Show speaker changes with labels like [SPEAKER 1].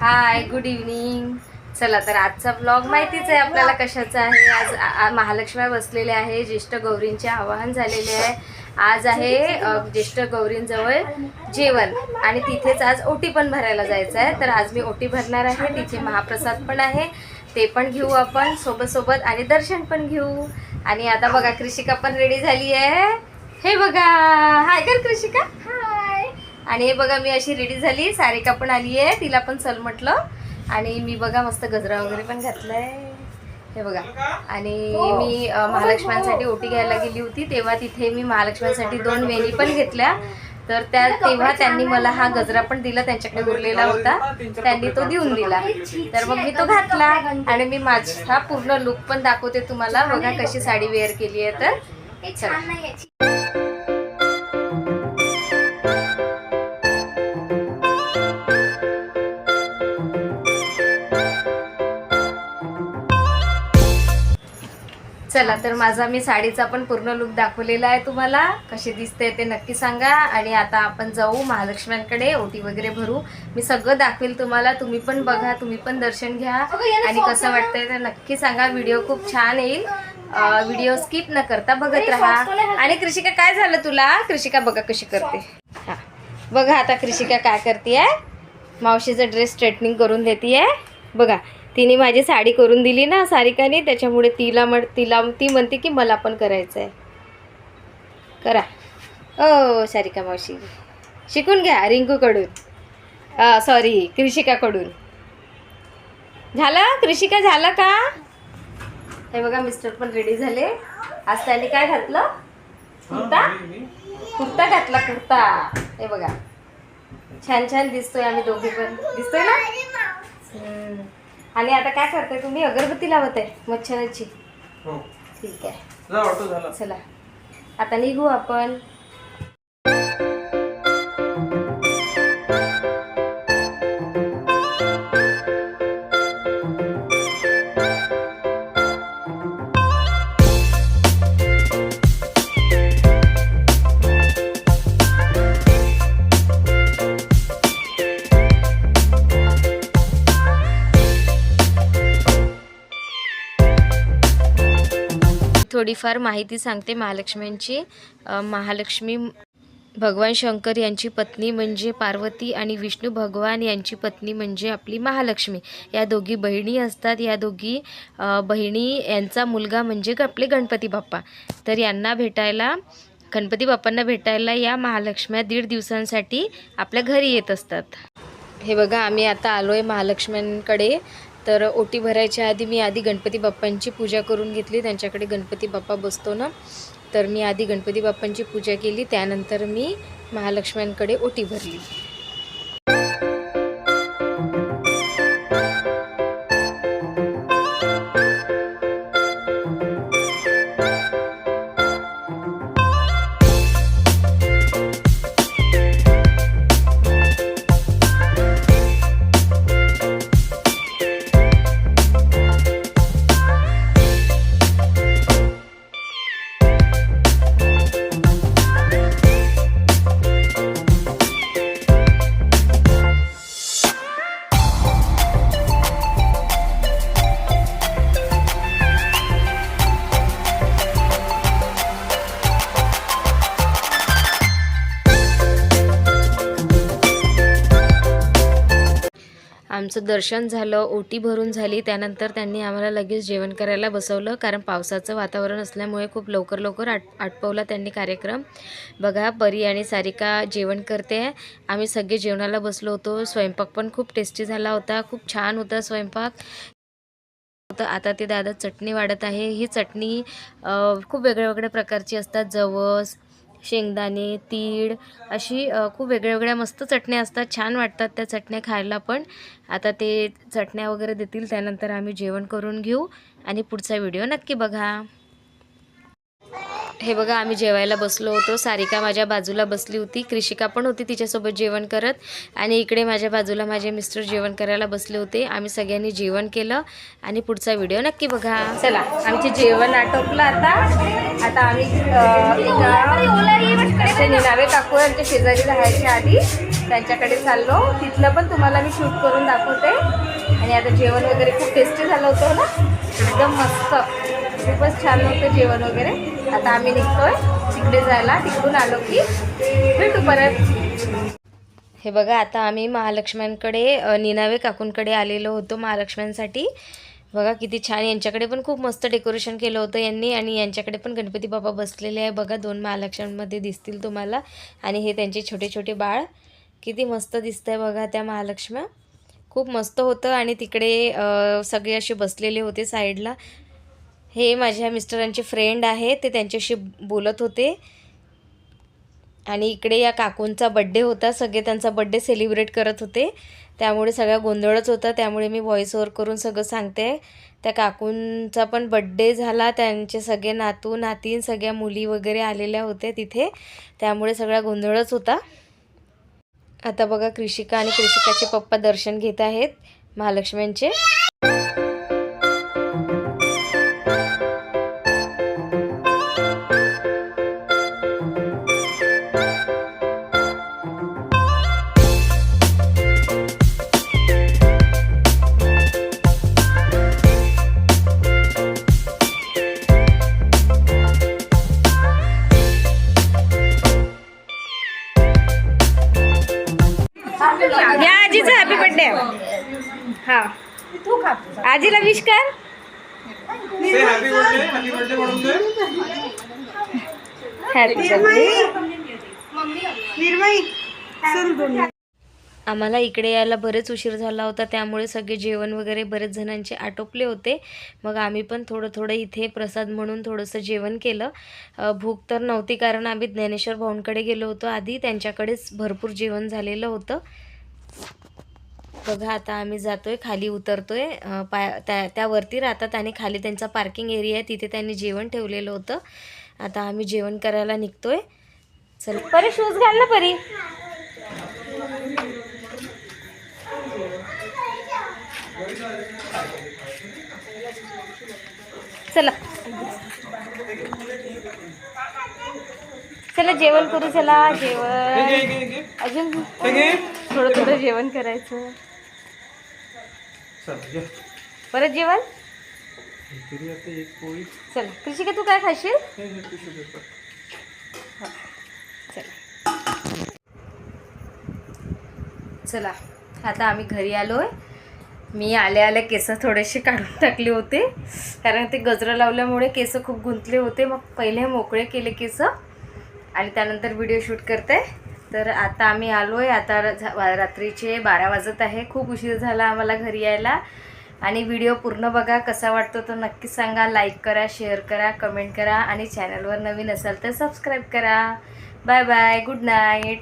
[SPEAKER 1] Hi good evening चला तर आजचा ब्लॉग माहितीच आहे आपल्याला कशाचा आहे. आज महालक्ष्म्या बसलेले आहे ज्येष्ठ गौरींचे आवाहन झालेले आहे. आज आहे ज्येष्ठ गौरींजवळ जेवण. आणि तिथेच आज ओटी पण भरायला जायचं आहे. तर आज मी ओटी भरणार आहे. तिथे महाप्रसाद पण आहे. ते पण घेऊ आपण सोबत सोबत आणि दर्शन पण घेऊ. आणि आता बघा कृषिका पण रेडी झाली आहे. हे बघा. हाय कर कृषिका. आणि हे बघा मी अशी रेडी झाली. सारिका पण आली आहे. तिला पण चल म्हटलं. आणि मी बघा मस्त गजरा वगैरे पण घातलाय. हे बघा. आणि मी महालक्ष्म्यांसाठी ओटी घ्यायला गेली होती. तेव्हा तिथे मी महालक्ष्म्यांसाठी दोन वेणी पण घेतल्या. तर त्या तेव्हा त्यांनी मला हा गजरा पण दिला. त्यांच्याकडे उरलेला होता. त्यांनी तो देऊन दिला. तर मग मी तो घातला. आणि मी माझा पूर्ण लुक पण दाखवते तुम्हाला. बघा कशी साडी वेअर केली आहे तर. चला तर माझा मी साडीचा पण पूर्ण लुक दाखवलेला आहे तुम्हाला. कशी दिसते ते नक्की सांगा. आणि आता आपण जाऊ महालक्ष्म्यांकडे ओटी वगैरे भरू. मी सगळं दाखवेल तुम्हाला. तुम्ही पण बघा तुम्ही पण दर्शन घ्या. आणि कसं वाटतंय ते नक्की सांगा. व्हिडिओ खूप छान येईल. व्हिडिओ स्किप न करता बघत राहा. आणि कृषिका काय झालं तुला? कृषिका बघा कशी करते. हा. बघा आता कृषिका काय करते मावशीचा ड्रेस स्ट्रेटनिंग करून देते बघा. तिने माझी साडी करून दिली ना सारिकाने त्याच्यामुळे तिला म्हण तिला ती म्हणते की मला पण करायचं आहे करा. ओ सारिका मावशी. शिकून घ्या रिंकूकडून. सॉरी कृषिकाकडून. झालं? कृषिका झालं का? हे बघा मिस्टर पण रेडी झाले. आज त्याने काय घातलं? कुर्ता? कुर्ता घातला कुर्ता. हे बघा. छान छान दिसतोय आम्ही दोघे पण. दिसतोय ना? हम्म. आणि आता काय करताय तुम्ही? अगरबत्ती लावत आहे मच्छराची.
[SPEAKER 2] हो.
[SPEAKER 1] ठीक आहे.
[SPEAKER 2] जा ऑटो झाला.
[SPEAKER 1] चला. आता निघू आपण. थोडीफार माहिती सांगते महालक्ष्म्यांची महालक्ष्मी भगवान शंकर यांची पत्नी म्हणजे पार्वती आणि विष्णू भगवान यांची पत्नी म्हणजे आपली महालक्ष्मी. या दोघी बहिणी असतात. या दोघी बहिणी यांचा मुलगा म्हणजे आपले गणपती बाप्पा. तर यांना भेटायला गणपती बाप्पांना भेटायला या महालक्ष्म्या दीड दिवसांसाठी आपल्या घरी येत असतात. हे बघा आम्ही आता आलो आहे महालक्ष्म्यांकडे. तर ओटी भरायच्या आधी मी आधी गणपती बाप्पांची पूजा करून घेतली. त्यांच्याकडे गणपती बाप्पा बसतो ना तर मी आधी गणपती बाप्पांची पूजा केली. त्यानंतर मी महालक्ष्म्यांकडे ओटी भरली. आमचं दर्शन झालं ओटी भरून झाली. त्यानंतर त्यांनी आम्हाला लगेच जेवण करायला बसवलं. कारण पावसाचं वातावरण असल्यामुळे खूप लवकर लवकर आट आटपवला त्यांनी कार्यक्रम. बघा परी आणि सारिका जेवण करते. आम्ही सगळे जेवणाला बसलो होतो. स्वयंपाक पण खूप टेस्टी झाला होता. खूप छान होता स्वयंपाक. तर आता ते दादा चटणी वाढत आहे. ही चटणी खूप वेगळ्या वेगळ्या प्रकारची असतात. जवस शेंगदाणे तीळ अशी खूप वेगळ्या वेगळ्या मस्त चटण्या असतात. छान वाटतात त्या चटण्या खायला पण. आता ते चटण्या वगैरे देतील त्यानंतर आम्ही जेवण करून घेऊ आणि पुढचा व्हिडिओ नक्की बघा. हे बघा आम्ही जेवायला बसलो होतो. सारिका माझ्या बाजूला बसली होती. कृषिका पण होती तिच्यासोबत जेवण करत. आणि इकडे माझ्या बाजूला माझे मिस्टर जेवण करायला बसले होते. आम्ही सगळ्यांनी जेवण केलं. आणि पुढचा व्हिडिओ नक्की बघा. चला आमचे जेवण आटोपलं आता. आता आम्ही असे निनावे काकू आमच्या शेजारी राहायच्या आधी. त्यांच्याकडे चाललो. तिथलं पण तुम्हाला मी शूट करून दाखवते. आणि आता जेवण वगैरे खूप टेस्टी झालं होतं ना. एकदम मस्त. खूपच छान होतं जेवण वगैरे. आता आम्ही निघतोय. तिकडे जायला. तिकडून आलो की भेटू परत. हे बघा आता आम्ही महालक्ष्म्यांकडे निनावे काकूंकडे आलेलो होतो महालक्ष्म्यांसाठी. बघा किती छान. यांच्याकडे पण खूप मस्त डेकोरेशन केलं होतं यांनी. आणि यांच्याकडे पण गणपती बाबा बसलेले आहे. बघा दोन महालक्ष्म्यांमध्ये दिसतील तुम्हाला. आणि हे त्यांचे छोटे छोटे बाळ. किती मस्त दिसतं आहे बघा त्या महालक्ष्म्या. खूप मस्त होतं. आणि तिकडे सगळे असे बसलेले होते साईडला. हे माझ्या मिस्टरांचे फ्रेंड आहे ते त्यांच्याशी बोलत होते. आणि इकडे या काकूंचा बड्डे होता सगळे त्यांचा बड्डे सेलिब्रेट करत होते. त्यामुळे सगळा गोंधळच होता त्यामुळे मी व्हॉइस ओव्हर करून सगळं सांगते. त्या काकूंचा पण बड्डे झाला त्यांचे सगळे नातू नातीन सगळ्या मुली वगैरे आलेल्या होत्या तिथे. त्यामुळे सगळा गोंधळच होता. आता बघा कृषिका आणि कृषिकाचे पप्पा दर्शन घेत आहेत महालक्ष्म्यांचे. या आजीचा हॅपी बर्थडे हा. आजीला विश कर. हॅपी बर्थडे आम्हाला इकडे यायला बरेच उशीर झाला होता त्यामुळे सगळे जेवण वगैरे बरेच जणांचे आटोपले होते. मग आम्ही पण थोडं थोडं इथे प्रसाद म्हणून थोडंसं जेवण केलं. भूक तर नव्हती कारण आम्ही ज्ञानेश्वर भाऊंकडे गेलो होतो आधी त्यांच्याकडेच भरपूर जेवण झालेलं होतं. बघा आता आम्ही जातोय खाली उतरतोय. आहे पाय त्या त्यावरती राहतात आणि खाली त्यांचा पार्किंग एरिया आहे तिथे त्यांनी जेवण ठेवलेलं होतं. आता आम्ही जेवण करायला निघतोय. चल. परी शूज घाल ना परी. चला. चला जेवण करू चला जेवण. अजून. थोडं थोडं जेवण करायचं. परत जेवण? चला. कृषिका तू काय खाशील? चला. आता आम्ही घरी आलो आहे मी आल्या आले केस थोडेसे काढून टाकले होते. कारण ते गजरं लावल्यामुळे केस खूप गुंतले होते. मग पहिले मोकळे केले केस. आणि त्यानंतर व्हिडिओ शूट करते. तर आता आम्ही आलो आहे आता झा- रात्रीचे बारा वाजत आहे. खूप उशीर झाला आम्हाला घरी यायला. आणि व्हिडिओ पूर्ण बघा. कसा वाटतो तो नक्की सांगा. लाईक करा शेअर करा कमेंट करा. आणि चॅनलवर नवीन असाल तर सबस्क्राईब करा. Bye bye good night